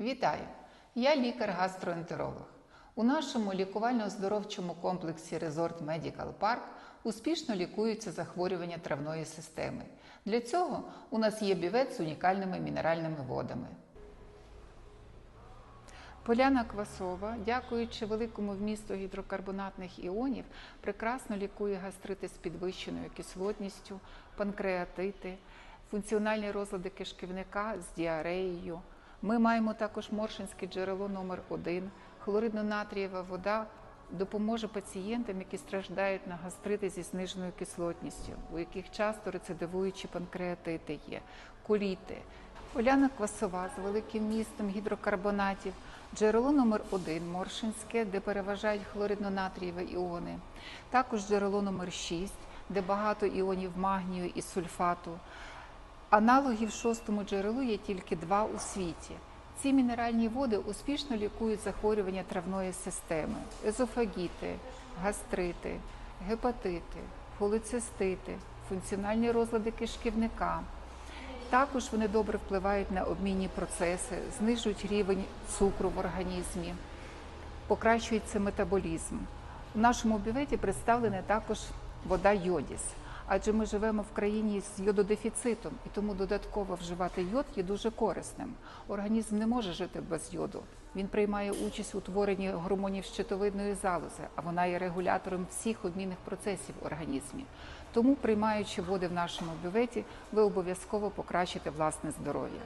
Вітаю! Я лікар-гастроентеролог. У нашому лікувально-оздоровчому комплексі Resort Medical Park успішно лікуються захворювання травної системи. Для цього у нас є бівет з унікальними мінеральними водами. Поляна Квасова, дякуючи великому вмісту гідрокарбонатних іонів, прекрасно лікує гастрити з підвищеною кислотністю, панкреатити, функціональні розлади кишківника з діареєю. Ми маємо також моршинське джерело номер 1 Хлоридно-натрієва вода допоможе пацієнтам, які страждають на гастрити зі зниженою кислотністю, у яких часто рецидивуючі панкреатити є, коліти. Оляна квасова з великим містом гідрокарбонатів, джерело номер 1 Моршинське, де переважають хлоридно-натрієві іони. Також джерело номер 6 де багато іонів магнію і сульфату. Аналогів шостому джерелу є тільки два у світі. Ці мінеральні води успішно лікують захворювання травної системи, езофагіти, гастрити, гепатити, холецистити, функціональні розлади кишківника. Також вони добре впливають на обмінні процеси, знижують рівень цукру в організмі, покращується метаболізм. У нашому бюветі представлена також вода йодіс, адже ми живемо в країні з йододефіцитом, і тому додатково вживати йод є дуже корисним. Організм не може жити без йоду. Він приймає участь у творенні гормонів щитовидної залози, а вона є регулятором всіх обмінних процесів в організмі. Тому, приймаючи води в нашому бюветі, ви обов'язково покращите власне здоров'я.